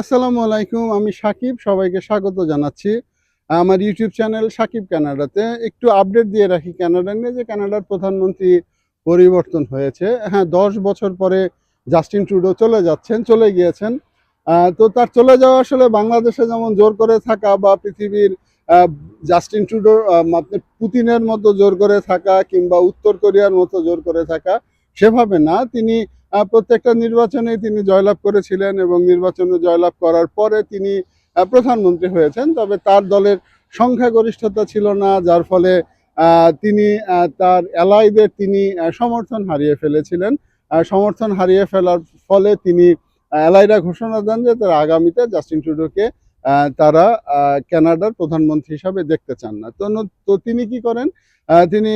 আসসালামু আলাইকুম, আমি সাকিব, সবাইকে স্বাগত জানাচ্ছি। আমার ইউটিউব চ্যানেল সাকিব কানাডাতে। একটু আপডেট দিয়ে রাখি, কানাডা নিয়ে যে কানাডার প্রধানমন্ত্রী পরিবর্তন হয়েছে। হ্যাঁ দশ বছর পরে জাস্টিন ট্রুডো চলে যাচ্ছেন, চলে গিয়েছেন। তো তার চলে যাওয়া আসলে বাংলাদেশে যেমন জোর করে থাকা বা পৃথিবীর জাস্টিন ট্রুডোর আপনার পুতিনের মতো জোর করে থাকা কিংবা উত্তর কোরিয়ার মতো জোর করে থাকা সেভাবে না, তিনি প্রত্যেকটা নির্বাচনে তিনি জয়লাভ করেছিলেন এবং নির্বাচনে জয়লাভ করার পরে তিনি প্রধানমন্ত্রী হয়েছেন। তবে তার দলের সংখ্যাগরিষ্ঠতা ছিল না, যার ফলে তিনি তার এলাইদের তিনি সমর্থন হারিয়ে ফেলেছিলেন। সমর্থন হারিয়ে ফেলার ফলে তিনি এলাইরা ঘোষণা দেন যে তারা আগামীতে জাস্টিন ট্রুডোকে তারা কানাডার প্রধানমন্ত্রী হিসাবে দেখতে চান না। তো তিনি কি করেন? তিনি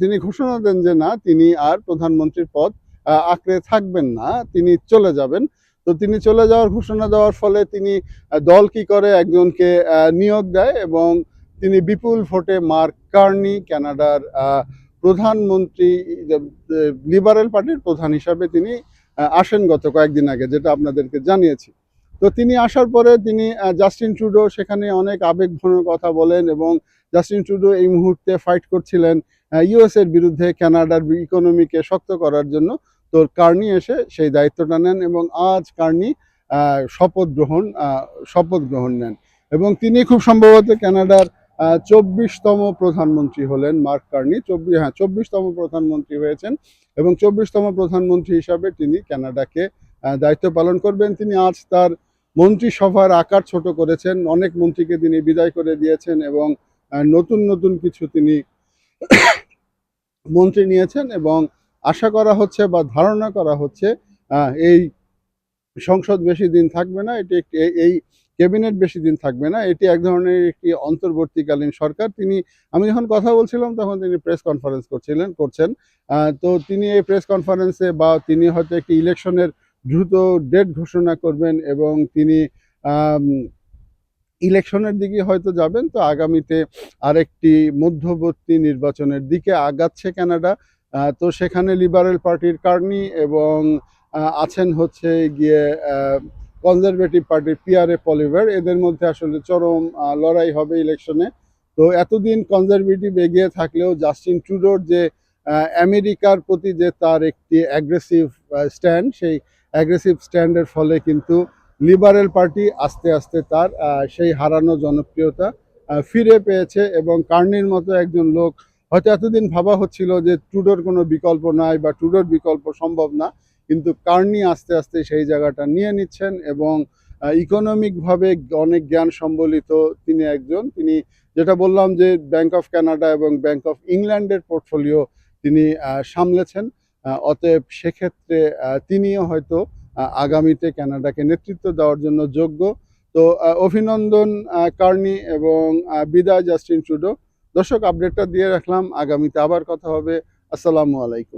তিনি ঘোষণা দেন যে না, তিনি আর প্রধানমন্ত্রীর পদ আঁকড়ে থাকবেন না, তিনি চলে যাবেন। তো তিনি চলে যাওয়ার ঘোষণা দেওয়ার ফলে তিনি দল কি করে? একজনকে নিয়োগ দেয় এবং তিনি বিপুল ভোটে মার্ক কার্নি, কানাডার প্রধানমন্ত্রী লিবারেল পার্টির প্রধান হিসাবে তিনি আসেন গত কয়েকদিন আগে, যেটা আপনাদেরকে জানিয়েছি। তো তিনি আসার পরে তিনি জাস্টিন ট্রুডো সেখানে অনেক আবেগঘন কথা বলেন এবং জাস্টিন ট্রুডো এই মুহূর্তে ফাইট করছিলেন ইউএস এর বিরুদ্ধে কানাডার ইকোনমিকে শক্ত করার জন্য। তো কার্নি এসে সেই দায়িত্বটা নেন এবং আজ কার্নি শপথ গ্রহণ শপথ গ্রহণ নেন। এবং তিনি খুব সম্ভবত কানাডার চব্বিশতম প্রধানমন্ত্রী হলেন মার্ক কার্নি চব্বিশ হ্যাঁ চব্বিশতম প্রধানমন্ত্রী হয়েছেন এবং চব্বিশতম প্রধানমন্ত্রী হিসাবে তিনি কানাডাকে দায়িত্ব পালন করবেন তিনি। আজ তার মন্ত্রিসভার আকার ছোট করেছেন। অনেক মন্ত্রীকে তিনি বিদায় করে দিয়েছেন এবং নতুন নতুন কিছু তিনি মন্ত্রী নিয়েছেন এবং আশা করা হচ্ছে বা ধারণা করা হচ্ছে এই সংসদ বেশি দিন থাকবে না। এটি একটি এই- ক্যাবিনেট বেশি দিন থাকবে না। এটি এক ধরনের একটি অন্তর্বর্তীকালীন সরকার। তিনি, আমি যখন কথা বলছিলাম তখন তিনি প্রেস কনফারেন্স করছিলেন, করছেন। তো তিনি এই প্রেস কনফারেন্সে বা তিনি হয়তো একটি ইলেকশনের দ্রুত ডেট ঘোষণা করবেন এবং তিনি ইলেকশনের দিকে হয়তো যাবেন, তো আগামীতে আরেকটি মধ্যবর্তী নির্বাচনের দিকে আগাচ্ছে কানাডা। তো সেখানে লিবারেল পার্টির কার্নি এবং আছেন হচ্ছে গিয়ে কনজারভেটিভ পার্টির পিয়ারে পলিভার। এদের মধ্যে আসলে চরম লড়াই হবে ইলেকশনে। তো এতদিন কনজারভেটিভ এগিয়ে থাকলেও জাস্টিন ট্রুডোর যে আমেরিকার প্রতি যে তার একটি অ্যাগ্রেসিভ স্ট্যান্ড, সেই অ্যাগ্রেসিভ স্ট্যান্ডের ফলে কিন্তু লিবারেল পার্টি আস্তে আস্তে তার সেই হারানো জনপ্রিয়তা ফিরে পেয়েছে এবং কার্নির মতো একজন লোক হয়তো এতদিন ভাবা হচ্ছিল যে ট্রুডোর কোনো বিকল্প নাই বা ট্রুডোর বিকল্প সম্ভব না, কিন্তু কার্নি আস্তে আস্তে সেই জায়গাটা নিয়ে নিচ্ছেন এবং ইকোনমিকভাবে অনেক জ্ঞান সম্বলিত তিনি একজন। তিনি যেটা বললাম যে ব্যাংক অফ কানাডা এবং ব্যাংক অফ ইংল্যান্ডের পোর্টফোলিও তিনি সামলেছেন। অতএব সেক্ষেত্রে তিনিও হয়তো আগামীতে কানাডাকে নেতৃত্ব দেওয়ার জন্য যোগ্য। তো অভিনন্দন কার্নি এবং বিদায়, জাস্টিন ট্রুডো। দর্শক, আপডেটটা দিয়ে রাখলাম। আগামীতে আবার কথা হবে। আসসালামু আলাইকুম।